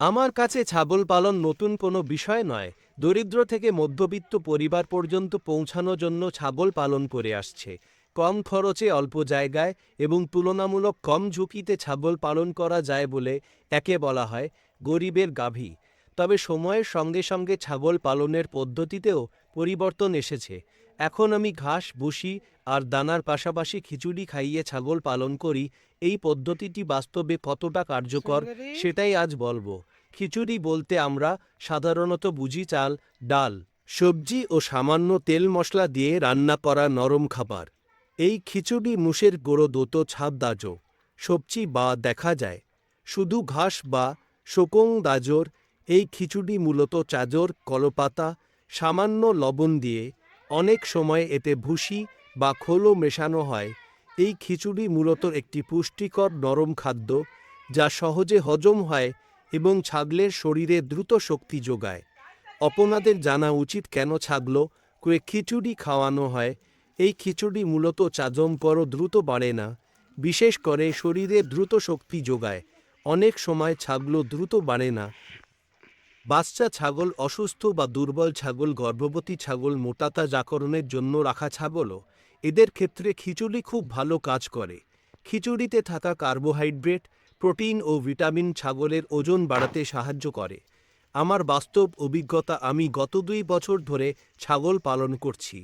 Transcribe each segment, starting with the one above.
আমার কাছে ছাগল পালন নতুন কোনো বিষয় নয়। দরিদ্র থেকে মধ্যবিত্ত পরিবার পর্যন্ত পৌঁছানোর জন্য ছাগল পালন করে আসছে। কম খরচে অল্প জায়গায় এবং তুলনামূলক কম ঝুঁকিতে ছাগল পালন করা যায় বলে একে বলা হয় গরিবের গাভী। তবে সময়ের সঙ্গে সঙ্গে ছাগল পালনের পদ্ধতিতেও পরিবর্তন এসেছে। এখন আমি ঘাস ভুসি আর দানার পাশাপাশি খিচুড়ি খাইয়ে ছাগল পালন করি এই পদ্ধতিটি বাস্তবে কতটা কার্যকর সেটাই আজ বলব। খিচুড়ি বলতে আমরা সাধারণত বুঝি চাল ডাল সবজি ও সামান্য তেল মশলা দিয়ে রান্না করা নরম খাবার। এই খিচুড়ি মুষের গোড়ো দোত ছাপ দাজ সবজি বা দেখা যায়। শুধু ঘাস বা শোকং দাজর এই খিচুড়ি মূলত চাজর কলপাতা সামান্য লবণ দিয়ে অনেক সময় এতে ভুসি বা খোলও মেশানো হয়। এই খিচুড়ি মূলত একটি পুষ্টিকর নরম খাদ্য, যা সহজে হজম হয় এবং ছাগলের শরীরে দ্রুত শক্তি যোগায়। অপনাদের জানা উচিত কেন ছাগল করে খিচুড়ি খাওয়ানো হয়। এই খিচুড়ি মূলত চাজম পরও দ্রুত বাড়ে না, বিশেষ করে শরীরে দ্রুত শক্তি যোগায়। অনেক সময় ছাগল দ্রুত বাড়ে না। বাচ্চা ছাগল অসুস্থ বা দুর্বল ছাগল, গর্ভবতী ছাগল, মোটাতা জাকরণের জন্য রাখা ছাগলও এদের ক্ষেত্রে খিচুড়ি খুব ভালো কাজ করে। খিচুড়িতে থাকা কার্বোহাইড্রেট, প্রোটিন ও ভিটামিন ছাগলের ওজন বাড়াতে সাহায্য করে। আমার বাস্তব অভিজ্ঞতা, আমি গত দুই বছর ধরে ছাগল পালন করছি।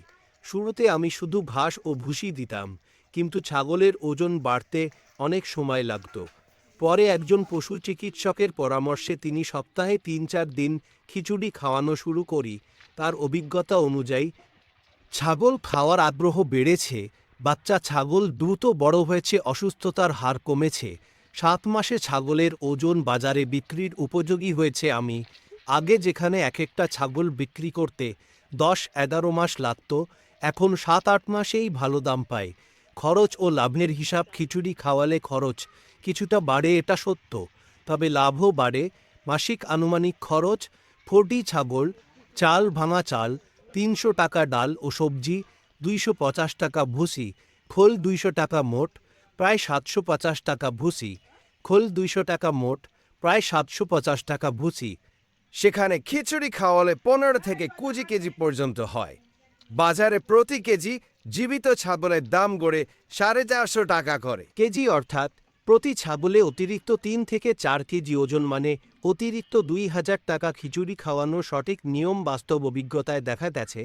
শুরুতে আমি শুধু ঘাস ও ভুসি দিতাম, কিন্তু ছাগলের ওজন বাড়তে অনেক সময় লাগতো। পরে একজন পশু চিকিৎসকের পরামর্শে তিনি সপ্তাহে তিন চার দিন খিচুড়ি খাওয়ানো শুরু করি। তার অভিজ্ঞতা অনুযায়ী, ছাগল খাওয়ার আগ্রহ বেড়েছে, বাচ্চা ছাগল দ্রুত বড় হয়েছে, অসুস্থতার হার কমেছে। সাত মাসে ছাগলের ওজন বাজারে বিক্রির উপযোগী হয়েছে আমি। আগে যেখানে এক একটা ছাগল বিক্রি করতে দশ এগারো মাস লাগত, এখন সাত আট মাসেই ভালো দাম পায়। খরচ ও লাভের হিসাব খিচুড়ি খাওয়ালে খরচ। কিছুটা বাড়ে এটা সত্য, তবে লাভও বাড়ে। মাসিক আনুমানিক খরচ, ফোর্টি ছাগল, চাল ভাঙা চাল, তিনশো টাকা ডাল ও সবজি, দুইশো পঁচাশ টাকা ভুসি, খোল দুইশো টাকা মোট, প্রায় সাতশো পঞ্চাশ টাকা ভুসি, খোল দুইশো টাকা মোট, প্রায় সাতশো পঞ্চাশ টাকা ভুসি। সেখানে খিচুড়ি খাওয়ালে পনেরো থেকে কুড়ি কেজি পর্যন্ত হয়। বাজারে প্রতি কেজি জীবিত ছাগলের দাম গড়ে সাড়ে চারশো টাকা করে। কেজি অর্থাৎ প্রতি ছাগলে অতিরিক্ত তিন থেকে চার কেজি ওজন মানে অতিরিক্ত দুই হাজার টাকা খিচুড়ি খাওয়ানোর সঠিক নিয়ম বাস্তব অভিজ্ঞতায় দেখা গেছে।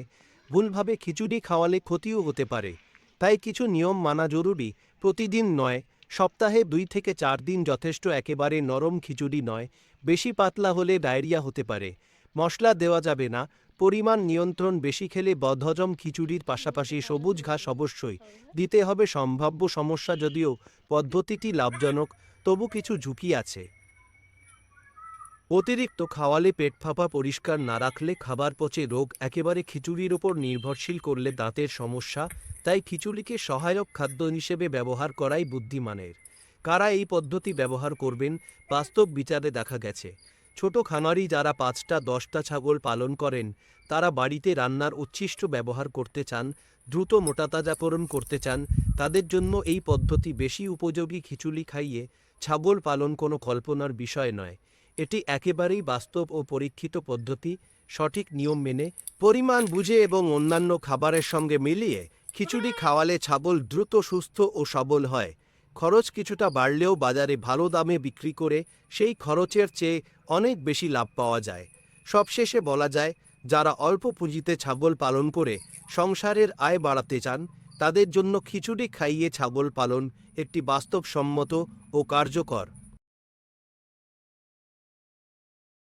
ভুলভাবে খিচুড়ি খাওয়ালে ক্ষতিও হতে পারে। তাই কিছু নিয়ম মানা জরুরি। প্রতিদিন নয়, সপ্তাহে দুই থেকে চার দিন যথেষ্ট একেবারে নরম খিচুড়ি নয়। বেশি পাতলা হলে ডায়রিয়া হতে পারে। মশলা দেওয়া যাবে না পরিমাণ নিয়ন্ত্রণ বেশি খেলে বদহজম খিচুড়ির পাশাপাশি সবুজ ঘাস অবশ্যই দিতে হবে সম্ভাব্য সমস্যা যদিও পদ্ধতিটি লাভজনক, তবু কিছু ঝুঁকি আছে। অতিরিক্ত খাওয়ালে পেট ফাঁপা পরিষ্কার না রাখলে খাবার পচে রোগ একেবারে খিচুড়ির ওপর নির্ভরশীল করলে দাঁতের সমস্যা, তাই খিচুড়িকে সহায়ক খাদ্য হিসেবে ব্যবহার করাই বুদ্ধিমানের। কারা এই পদ্ধতি ব্যবহার করবেন বাস্তব বিচারে দেখা গেছে। ছোট খামারি যারা পাঁচটা, দশটা ছাগল পালন করেন, তারা বাড়িতে রান্নার উচ্ছিষ্ট ব্যবহার করতে চান, দ্রুত মোটাতাজাকরণ করতে চান, তাদের জন্য এই পদ্ধতি বেশি উপযোগী খিচুড়ি খাইয়ে ছাগল পালন কোনো কল্পনার বিষয় নয়। এটি একেবারেই বাস্তব ও পরীক্ষিত পদ্ধতি, সঠিক নিয়ম মেনে, পরিমাণ বুঝে এবং অন্যান্য খাবারের সঙ্গে মিলিয়ে খিচুড়ি খাওয়ালে ছাগল দ্রুত সুস্থ ও সবল হয়। খরচ কিছুটা বাড়লেও বাজারে ভালো দামে বিক্রি করে সেই খরচের চেয়ে অনেক বেশি লাভ পাওয়া যায়। সবশেষে বলা যায়, যারা অল্প পুঁজিতে ছাগল পালন করে সংসারের আয় বাড়াতে চান, তাদের জন্য খিচুড়ি খাইয়ে ছাগল পালন একটি বাস্তবসম্মত ও কার্যকর।